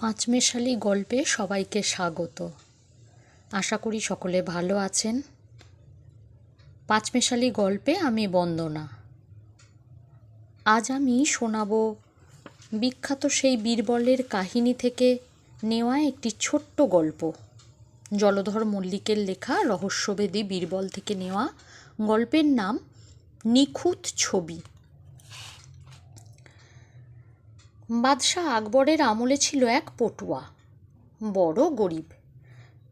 পাঁচমেশালি গল্পে সবাইকে স্বাগত। আশা করি সকলে ভালো আছেন। পাঁচমেশালি গল্পে আমি বন্দনা। আজ আমি শোনাব বিখ্যাত সেই বীরবলের কাহিনী থেকে নেওয়া একটি ছোট্ট গল্প। জলধর মল্লিকের লেখা রহস্যবেদী বীরবল থেকে নেওয়া গল্পের নাম নিখুঁত ছবি। বাদশাহ আকবরের আমলে ছিল এক পটুয়া। বড় গরিব।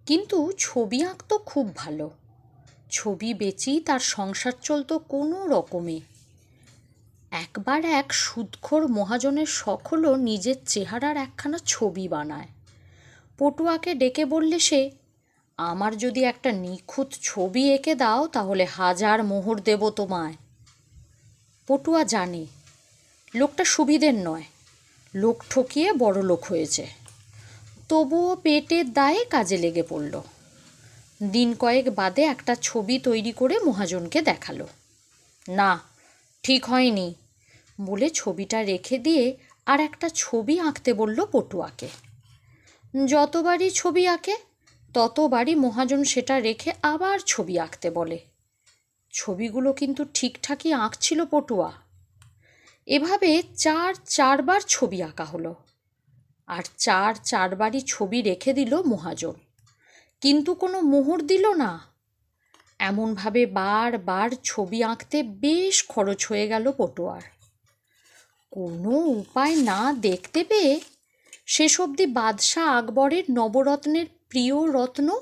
কিন্তু ছবি আঁকতো খুব ভালো। ছবি বেচেই তার সংসার চলতো কোনো রকমে। একবার এক সুদখোর মহাজনের শখ হলো নিজের চেহারার একখানা ছবি বানায়। পটুয়াকে ডেকে বললে সে, আমার যদি একটা নিখুঁত ছবি এঁকে দাও তাহলে হাজার মোহর দেব তোমায়। পটুয়া জানে, লোকটা সুবিধের নয়। লোক ঠকিয়ে বড় লোক হয়েছে। তবুও পেটের দায়ে কাজে লেগে পড়ল। দিন কয়েক বাদে একটা ছবি তৈরি করে মহাজনকে দেখাল। না, ঠিক হয়নি, বলে ছবিটা রেখে দিয়ে আর একটা ছবি আঁকতে বলল পটুয়াকে। যতবারই ছবি আঁকে, ততবারই মহাজন সেটা রেখে আবার ছবি আঁকতে বলে। ছবিগুলো কিন্তু ঠিকঠাকই আঁকছিল পটুয়া। এভাবে চার চারবার ছবি আঁকা হলো। আর চার চারবারই ছবি রেখে দিল মহাজন। কিন্তু কোনো মোহর দিল না। এমনভাবে বারবার ছবি আঁকতে বেশ খরচ হয়ে গেল পটুয়ার। কোনো উপায় না দেখতে পেয়ে শেষ অবধি বাদশাহ আকবরের নবরত্নের প্রিয় রত্ন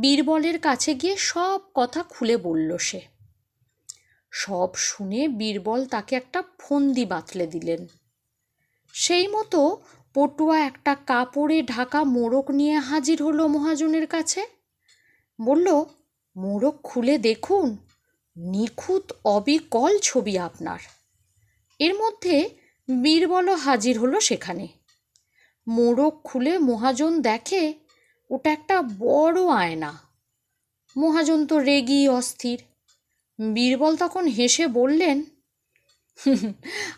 বীরবলের কাছে গিয়ে সব কথা খুলে বলল সে। সব শুনে বীরবল তাকে একটা ফন্দি বাতলে দিলেন। সেই মতো পটুয়া একটা কাপড়ে ঢাকা মোড়ক নিয়ে হাজির হলো মহাজনের কাছে। বলল, মোড়ক খুলে দেখুন, নিখুঁত অবিকল ছবি আপনার। এর মধ্যে বীরবলও হাজির হলো সেখানে। মোড়ক খুলে মহাজন দেখে, ওটা একটা বড় আয়না। মহাজন তো রেগি অস্থির। বীরবল তখন হেসে বললেন,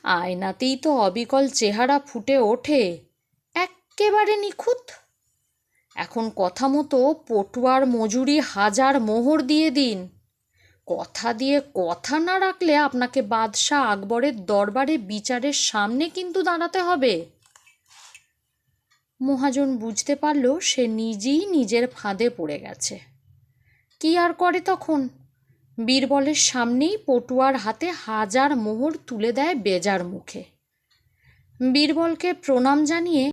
আয়নাতেই তো অবিকল চেহারা ফুটে ওঠে, এক্কেবারে নিখুঁত। এখন কথা মতো পটুয়ার মজুরি হাজার মোহর দিয়ে দিন। কথা দিয়ে কথা না রাখলে আপনাকে বাদশাহ আকবরের দরবারে বিচারের সামনে কিন্তু দাঁড়াতে হবে। মহাজন বুঝতে পারল সে নিজেই নিজের ফাঁদে পড়ে গেছে। কি আর করে তখন? বীরবলের সামনেই পটুয়ার হাতে হাজার মোহর তুলে দেয় বেজার মুখে। বীরবলকে প্রণাম জানিয়ে